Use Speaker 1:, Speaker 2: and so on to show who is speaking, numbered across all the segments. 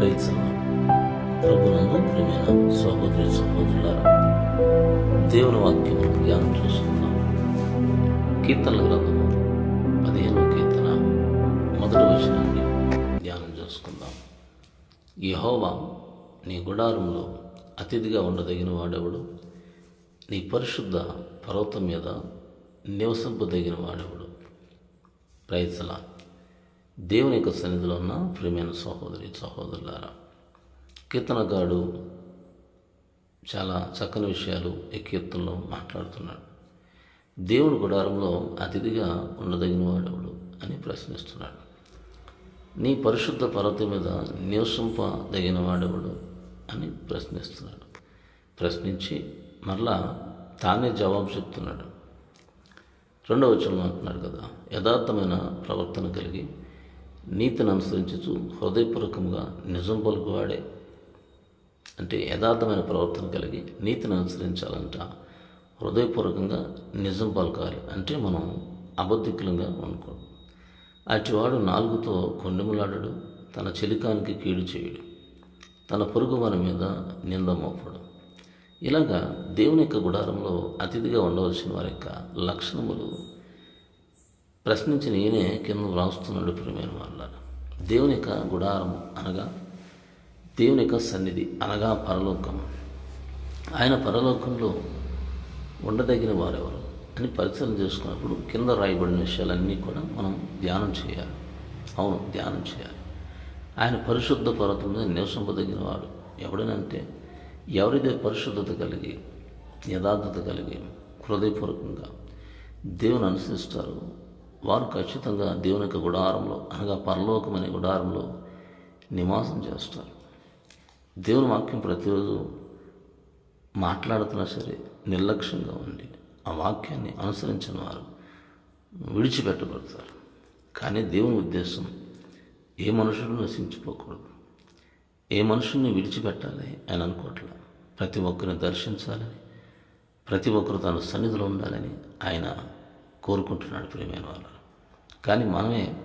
Speaker 1: రైతుల ప్రభునందు ప్రియమైన సహోదరి సహోదరులారా దేవుని వాక్యం ధ్యానం చేసుకున్నాం కీర్తన గ్రంథము పదిహేను కీర్తన మొదటి వచనాన్ని ధ్యానం చేసుకుందాం యహోవా నీ గుడారంలో అతిథిగా ఉండదగిన వాడెవడు నీ పరిశుద్ధ పర్వతం మీద నివసింపదగిన వాడెవడు రైతుల దేవుని యొక్క సన్నిధిలో ఉన్న ప్రియమైన సహోదరి సహోదరులారా కీర్తనగాడు చాలా చక్కని విషయాలు ఈ కీర్తనలో మాట్లాడుతున్నాడు. దేవుడు గుడారంలో అతిథిగా ఉండదగిన వాడెవడు అని ప్రశ్నిస్తున్నాడు. నీ పరిశుద్ధ పర్వతం మీద నివసింపదగిన వాడెవడు అని ప్రశ్నిస్తున్నాడు. ప్రశ్నించి మరలా తానే జవాబు చెప్తున్నాడు. రెండవ వచనంలో అంటున్నాడు కదా యథార్థమైన ప్రవర్తన కలిగి నీతిని అనుసరించుచు హృదయపూర్వకంగా నిజం పలుకువాడే. అంటే యథార్థమైన ప్రవర్తన కలిగి నీతిని అనుసరించాలంట. హృదయపూర్వకంగా నిజం పలకాలి అంటే మనం అబద్ధికులంగా అనుకోడు అటివాడు నాలుగుతో కొండెములాడడు తన చెలికానికి కీడు చేయడు తన పొరుగు వారి మీద నింద మోపడు. ఇలాగా దేవుని యొక్క గుడారంలో అతిథిగా ఉండవలసిన వారి యొక్క లక్షణములు ప్రశ్నించి నేనే కింద వ్రాస్తున్నాడు ప్రియమైన వాళ్ళ దేవుని యొక్క గుడారము అనగా దేవుని యొక్క సన్నిధి అనగా పరలోకం. ఆయన పరలోకంలో ఉండదగిన వారెవరు అని పరిశీలన చేసుకున్నప్పుడు కింద రాయబడిన విషయాలన్నీ కూడా మనం ధ్యానం చేయాలి. అవును ధ్యానం చేయాలి. ఆయన పరిశుద్ధ పర్వతం మీద నివసింపదగిన వాడు ఎవడనంటే ఎవరిదే పరిశుద్ధత కలిగి యథార్థత కలిగి హృదయపూర్వకంగా దేవుని అనుసరిస్తారు వారు ఖచ్చితంగా దేవుని యొక్క గుడారంలో అనగా పరలోకం అనే గుడారంలో నివాసం చేస్తారు. దేవుని వాక్యం ప్రతిరోజు మాట్లాడుతున్నా సరే నిర్లక్ష్యంగా ఉండి ఆ వాక్యాన్ని అనుసరించిన వారు విడిచిపెట్టబడతారు. కానీ దేవుని ఉద్దేశం ఏ మనుషుడు నశించిపోకూడదు. ఏ మనుషుల్ని విడిచిపెట్టాలి ఆయన అనుకోవట్లేదు ప్రతి ఒక్కరిని దర్శించాలని ప్రతి ఒక్కరు తన సన్నిధిలో ఉండాలని ఆయన కోరుకుంటున్నాడు ప్రియమైన వాళ్ళు. కానీ మనమే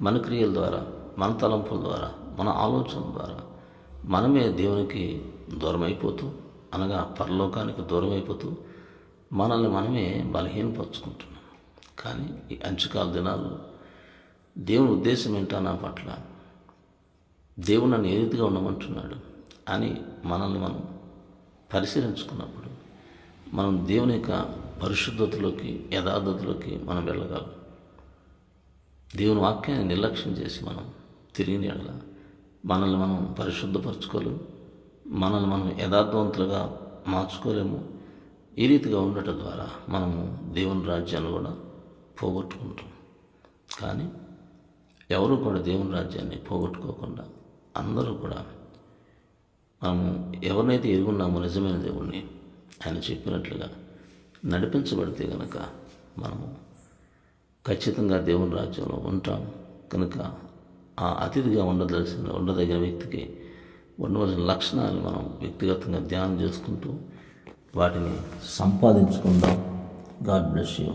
Speaker 1: మన క్రియల ద్వారా మన తలంపుల ద్వారా మన ఆలోచన ద్వారా మనమే దేవునికి దూరం అయిపోతూ అనగా పరలోకానికి దూరం అయిపోతూ మనల్ని మనమే బలహీనపరుచుకుంటున్నాం. కానీ ఈ అంచుకాల దినాల్లో దేవుని ఉద్దేశం ఏంటో నా పట్ల దేవుడు నన్ను ఏ రీతిగా ఉండమంటున్నాడు అని మనల్ని మనం పరిశీలించుకున్నప్పుడు మనం దేవుని యొక్క పరిశుద్ధతలోకి యథార్థతలోకి మనం వెళ్ళగలం. దేవుని వాక్యాన్ని నిర్లక్ష్యం చేసి మనం తిరిగి ఎడల మనల్ని మనం పరిశుద్ధపరచుకోలేము మనల్ని మనం యథార్థవంతులుగా మార్చుకోలేము. ఈ రీతిగా ఉండటం ద్వారా మనము దేవుని రాజ్యాన్ని కూడా పోగొట్టుకుంటాం. కానీ ఎవరు కూడా దేవుని రాజ్యాన్ని పోగొట్టుకోకుండా అందరూ కూడా మనము ఎవరినైతే ఎరుగున్నామో నిజమైన దేవుణ్ణి ఆయన చెప్పినట్లుగా నడిపించబడితే కనుక మనము ఖచ్చితంగా దేవుని రాజ్యంలో ఉంటాం. కనుక ఆ అతిథిగా ఉండదలసిన ఉండదగిన వ్యక్తికి ఉండవలసిన లక్షణాలు మనం వ్యక్తిగతంగా ధ్యానం చేసుకుంటూ వాటిని సంపాదించుకుందాం. God bless you.